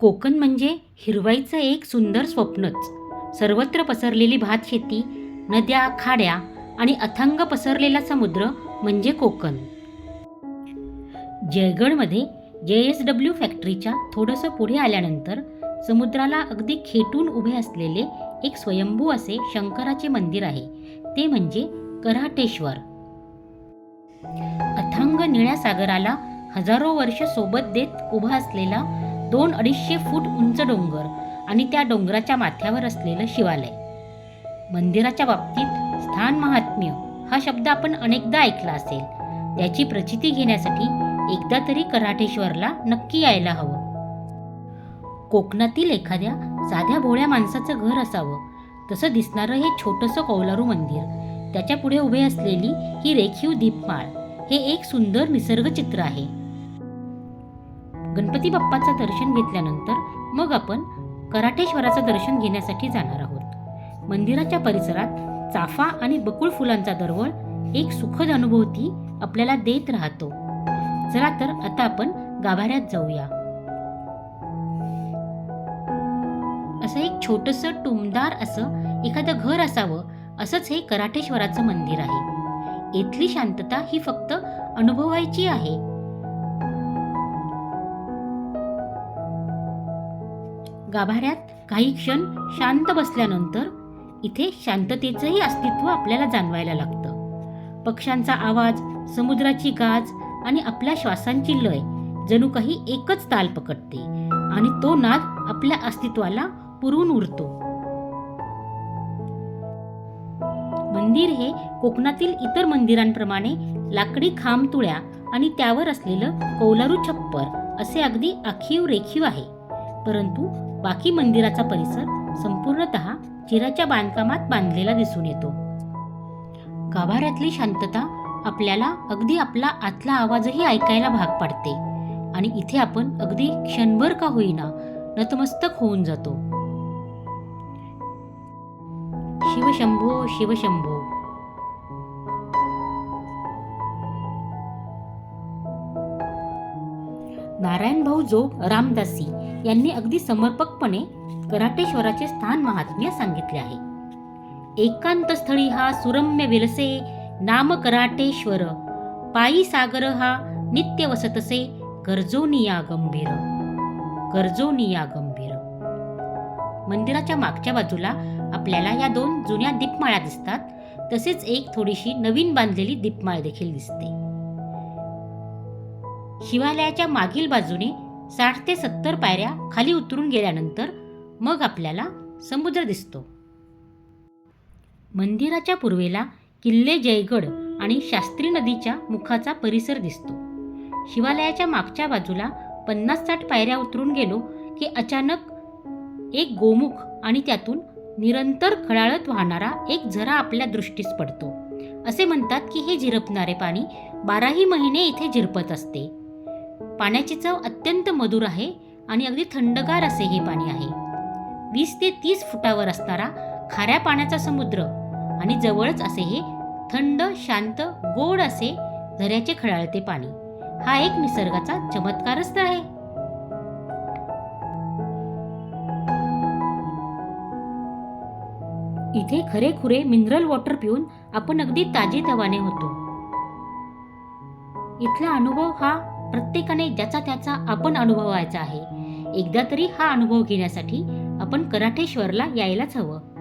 कोकण म्हणजे हिरवाईचं एक सुंदर स्वप्नच. सर्वत्र पसरलेली भातशेती नद्या खाड्या आणि अथांग पसरलेला समुद्र म्हणजे कोकण. जयगडमध्ये जे एस डब्ल्यू फॅक्टरीच्या थोडंसं पुढे आल्यानंतर समुद्राला अगदी खेटून उभे असलेले एक स्वयंभू असे शंकराचे मंदिर आहे. ते म्हणजे कराटेश्वर. अथांग निळ्या सागराला हजारो वर्ष सोबत देत उभा असलेला दोन अडीचशे फूट उंच डोंगर आणि त्या डोंगराच्या माथ्यावर असलेलं शिवालय. मंदिराच्या बाबतीत स्थान महात्म्य हा शब्द आपण अनेकदा ऐकला असेल. त्याची प्रचिती घेण्यासाठी एकदा तरी कराटेश्वरला नक्की यायला हवं. कोकणातील एखाद्या साध्या भोळ्या माणसाचं घर असावं. तसं दिसणारं हे छोटंसं कौलारू मंदिर त्याच्या पुढे उभे असलेली ही रेखीव दीपमाळ हे एक सुंदर निसर्ग चित्र आहे. गणपती बाप्पाचं दर्शन घेतल्यानंतर मग आपण कराटेश्वराचं दर्शन घेण्यासाठी जाणार आहोत. मंदिराच्या परिसरात चाफा आणि बकुळ फुलांचा दरवळ एक सुखद अनुभूती आपल्याला देत राहतो. चला तर आता आपण गाभाऱ्यात जाऊया. असं एक छोटस टुमदार असं एखादं घर असावं असंच हे कराटेश्वराचं मंदिर आहे. येथली शांतता ही फक्त अनुभवायची आहे. गाभाऱ्यात काही क्षण शांत बसल्यानंतर इथे शांततेचंही अस्तित्व आपल्याला जाणवायला लागतं. पक्ष्यांचा आवाज समुद्राची गाज आणि आपल्या श्वासांची लय जणू काही एकच ताल पकडते आणि तो नाद आपल्या अस्तित्वाला पुरून उरतो. मंदिर हे कोकणातील इतर मंदिरांप्रमाणे लाकडी खांब तुळ्या आणि त्यावर असलेलं कौलारू छप्पर असे अगदी आखीव रेखीव आहे. परंतु बाकी मंदिराचा परिसर संपूर्णतः चिराच्या बांधकामात बांधलेला दिसून येतो. गाभाऱ्यातली शांतता आपल्याला अगदी आपला आतला आवाजही ऐकायला भाग पाडते आणि इथे आपण अगदी क्षणभर का होईना नतमस्तक होऊन जातो. शिवशंभो शिवशंभो. नारायणभाऊ जोग रामदासी यांनी अगदी समर्पकपणे कराटेश्वराचे स्थान महात्म्य सांगितले आहे. एकांत स्थळी हा सुरम्य विलसे नाम कराटेश्वर पायी सागर हा नित्य वसतसे गर्जोनिया गंभीर गर्जोनिया गंभीर. मंदिराच्या मागच्या बाजूला आपल्याला या दोन जुन्या दीपमाळ्या दिसतात तसेच एक थोडीशी नवीन बांधलेली दीपमाळ देखील दिसते. शिवालयाच्या मागील बाजूने साठ ते सत्तर पायऱ्या खाली उतरून गेल्यानंतर मग आपल्याला समुद्र दिसतो. मंदिराच्या पूर्वेला किल्ले जयगड आणि शास्त्री नदीच्या मुखाचा परिसर दिसतो. शिवालयाच्या मागच्या बाजूला पन्नास साठ पायऱ्या उतरून गेलो की अचानक एक गोमुख आणि त्यातून निरंतर खळाळत वाहणारा एक झरा आपल्या दृष्टीस पडतो. असे म्हणतात की हे झिरपणारे पाणी बाराही महिने इथे झिरपत असते. पाण्याची चव अत्यंत मधुर आहे आणि अगदी थंडगार असे हे पाणी आहे. वीस ते तीस फुटावर असणारा खाऱ्या पाण्याचा समुद्र आणि जवळच असे हे थंड शांत गोड असे झऱ्याचे खळाळते पाणी. हा एक निसर्गाचा चमत्कारच तर आहे. इथे खरेखुरे मिनरल वॉटर पिऊन आपण अगदी ताजे तवाने होतो. इथला अनुभव हा प्रत्येकाने ज्याचा त्याचा आपण अनुभवायचा आहे. एकदा तरी हा अनुभव घेण्यासाठी आपण कराठेश्वरला यायलाच हवं.